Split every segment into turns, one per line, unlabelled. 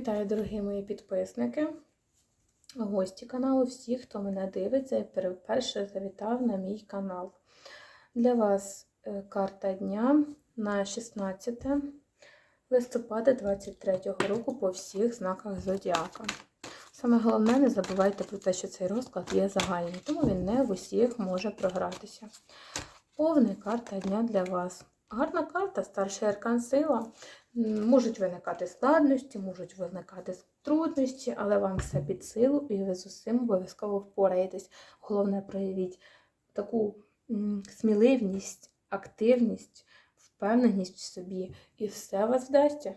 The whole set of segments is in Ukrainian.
Вітаю, дорогі мої підписники, гості каналу, всі, хто мене дивиться і вперше завітав на мій канал. Для вас е, карта дня на 16 листопада 23 року по всіх знаках Зодіака. Саме головне, не забувайте про те, що цей розклад є загальний, тому він не в усіх може програтися. Повна карта дня для вас. Гарна карта, старший аркан сила. Можуть виникати складності, можуть виникати трудності, але вам все під силу і ви з усім обов'язково впораєтесь. Головне, проявіть таку сміливість, активність, впевненість в собі, і все вас вдасться.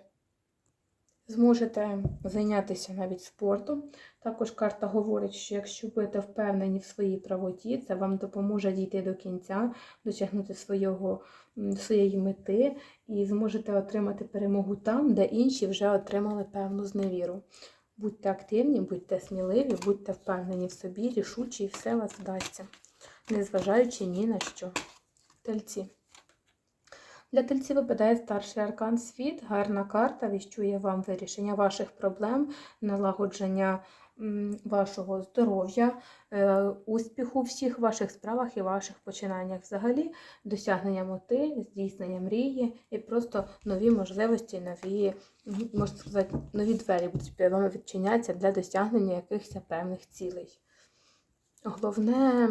Зможете зайнятися навіть спортом. Також карта говорить, що якщо будете впевнені в своїй правоті, це вам допоможе дійти до кінця, досягнути свого, своєї мети і зможете отримати перемогу там, де інші вже отримали певну зневіру. Будьте активні, будьте сміливі, будьте впевнені в собі, рішучі, і все вас вдасться, незважаючи ні на що. Тельці. Для тельців випадає старший аркан світ, гарна карта, віщує вам вирішення ваших проблем, налагодження вашого здоров'я, е, успіху в всіх ваших справах і ваших починаннях. Взагалі, досягнення мети, здійснення мрії і просто нові можливості, нові, можна сказати, нові двері будуть перед вами відчинятися для досягнення якихось певних цілей. Головне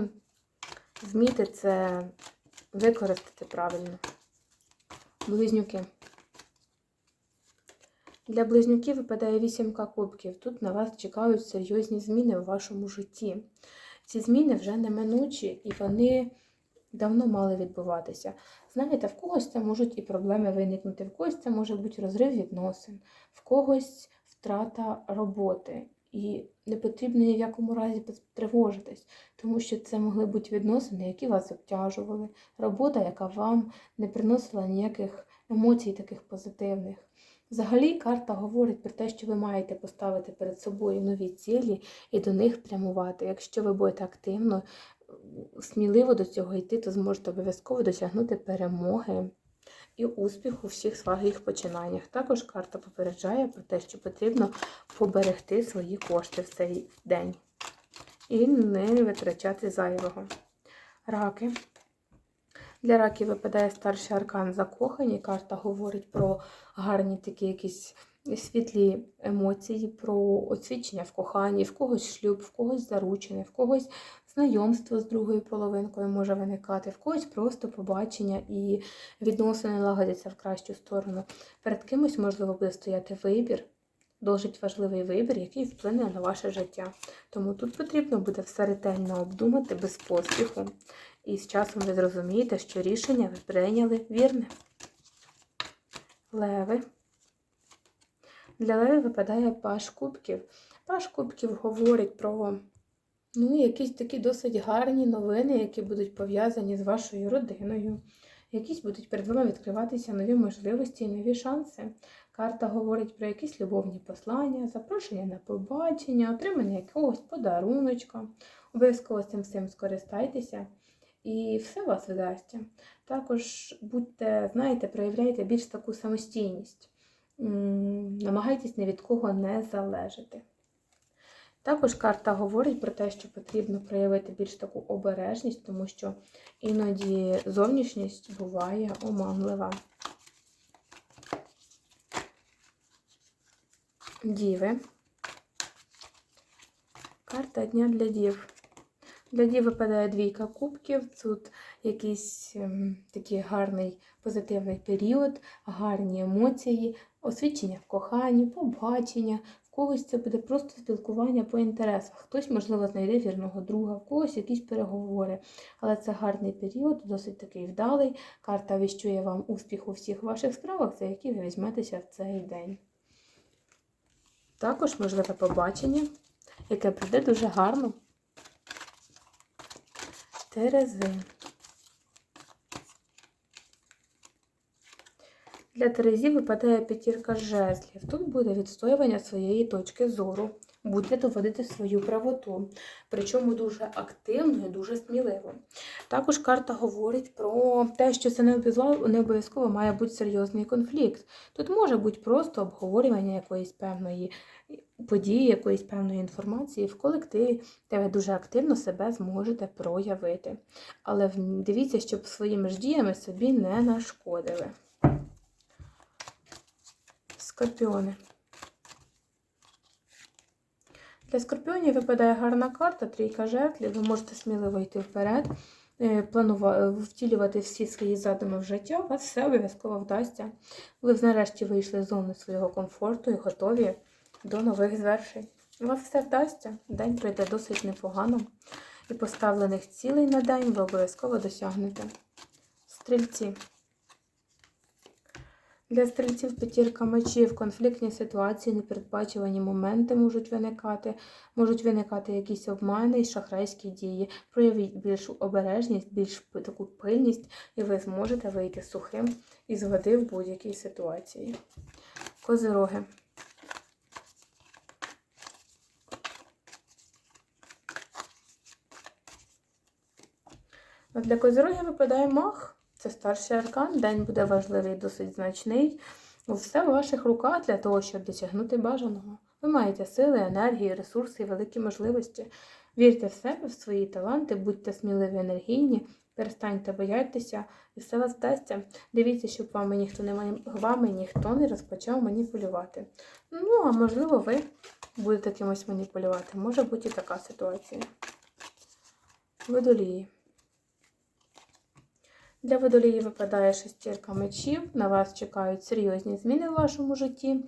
вміти це використати правильно. Близнюки. Для близнюків випадає вісімка кубків. Тут на вас чекають серйозні зміни в вашому житті. Ці зміни вже неминучі і вони давно мали відбуватися. Знаєте, в когось це можуть і проблеми виникнути, в когось це може бути розрив відносин, в когось втрата роботи. І не потрібно ні в якому разі тривожитись, тому що це могли бути відносини, які вас обтяжували, робота, яка вам не приносила ніяких емоцій таких позитивних. Взагалі, карта говорить про те, що ви маєте поставити перед собою нові цілі і до них прямувати. Якщо ви будете активно, сміливо до цього йти, то зможете обов'язково досягнути перемоги і успіх у всіх своїх починаннях. Також карта попереджає про те, що потрібно поберегти свої кошти в цей день і не витрачати зайвого. Раки. Для раків випадає старший аркан закохані. Карта говорить про гарні такі якісь світлі емоції, про освідчення в коханні, в когось шлюб, в когось заручене, в когось знайомство з другою половинкою може виникати, в когось просто побачення і відносини лагодяться в кращу сторону. Перед кимось, можливо, буде стояти вибір, досить важливий вибір, який вплине на ваше життя. Тому тут потрібно буде все ретельно обдумати без поспіху. І з часом ви зрозумієте, що рішення ви прийняли вірне. Леви. Для леви випадає паш кубків. Паш кубків говорить про ну, якісь такі досить гарні новини, які будуть пов'язані з вашою родиною. Якісь будуть перед вами відкриватися нові можливості і нові шанси. Карта говорить про якісь любовні послання, запрошення на побачення, отримання якогось подаруночка. Обов'язково цим всім скористайтеся і все вас вдасться. Також будьте, знаєте, проявляйте більш таку самостійність. Намагайтесь ні від кого не залежати. Також карта говорить про те, що потрібно проявити більш таку обережність, тому що іноді зовнішність буває оманлива. Діви. Карта дня для дів. Дів випадає двійка кубків. Тут якийсь ем, такий гарний позитивний період, гарні емоції, освідчення в коханні, побачення. В когось це буде просто спілкування по інтересах. Хтось, можливо, знайде вірного друга, в когось якісь переговори. Але це гарний період, досить такий вдалий. Карта віщує вам успіх у всіх ваших справах, за які ви візьметеся в цей день. Також можливе побачення, яке прийде дуже гарно. Терези. Для Терезі випадає п'ятірка жезлів. Тут буде відстоювання своєї точки зору, буде доводити свою правоту, причому дуже активно і дуже сміливо. Також карта говорить про те, що це не обов'язково- має бути серйозний конфлікт. Тут може бути просто обговорювання якоїсь певної події, якоїсь певної інформації в колективі, де ви дуже активно себе зможете проявити. Але дивіться, щоб своїми ж діями собі не нашкодили. Скорпіони. Для скорпіонів випадає гарна карта, трійка жертв. Ви можете сміливо йти вперед, е, планува- втілювати всі свої задуми в життя. У вас все обов'язково вдасться. Ви нарешті вийшли з зони свого комфорту і готові до нових звершень. У вас все вдасться. День пройде досить непогано. І поставлених цілей на день ви обов'язково досягнете. Стрільці. Для стрільців п'ятірка мечів, конфліктні ситуації, непередбачувані моменти можуть виникати, можуть виникати якісь обмани і шахрайські дії. Проявіть більшу обережність, більш таку пильність, і ви зможете вийти сухим із води в будь-якій ситуації. Козироги. Для козирогів випадає мах. Це старший аркан. День буде важливий, досить значний. Все в ваших руках для того, щоб досягнути бажаного. Ви маєте сили, енергії, ресурси і великі можливості. Вірте в себе, в свої таланти, будьте сміливі, енергійні, перестаньте боятися, і все вас вдасться. Дивіться, щоб вами ніхто не вами ніхто не розпочав маніпулювати. Ну, а можливо, ви будете кимось маніпулювати. Може бути і така ситуація. Водолії. Для водолії випадає шестірка мечів. На вас чекають серйозні зміни в вашому житті.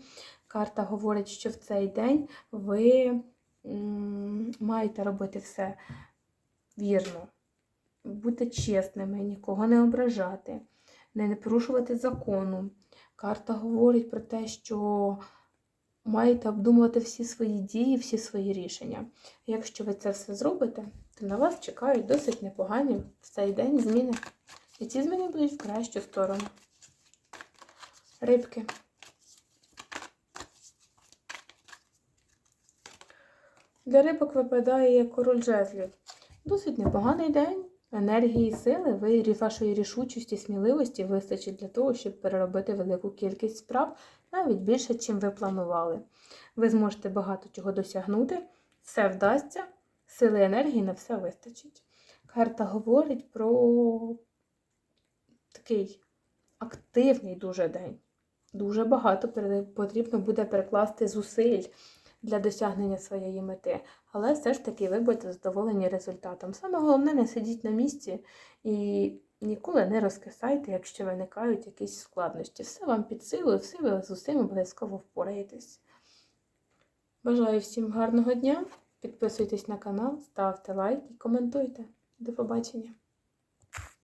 Карта говорить, що в цей день ви маєте робити все вірно, бути чесними, нікого не ображати, не порушувати закону. Карта говорить про те, що маєте обдумувати всі свої дії, всі свої рішення. Якщо ви це все зробите, то на вас чекають досить непогані в цей день зміни. І ці зміни будуть в кращу сторону. Рибки. Для рибок випадає король жезлів. Досить непоганий день. Енергії сили, ви вашої рішучості, сміливості вистачить для того, щоб переробити велику кількість справ, навіть більше, чим ви планували. Ви зможете багато чого досягнути, все вдасться, сили енергії на все вистачить. Карта говорить про такий активний дуже день. Дуже багато потрібно буде перекласти зусиль для досягнення своєї мети. Але все ж таки ви будете задоволені результатом. Саме головне, не сидіть на місці і ніколи не розкисайте, якщо виникають якісь складнощі. Все вам під силу, все ви з усім обов'язково впораєтесь. Бажаю всім гарного дня. Підписуйтесь на канал, ставте лайк і коментуйте. До побачення!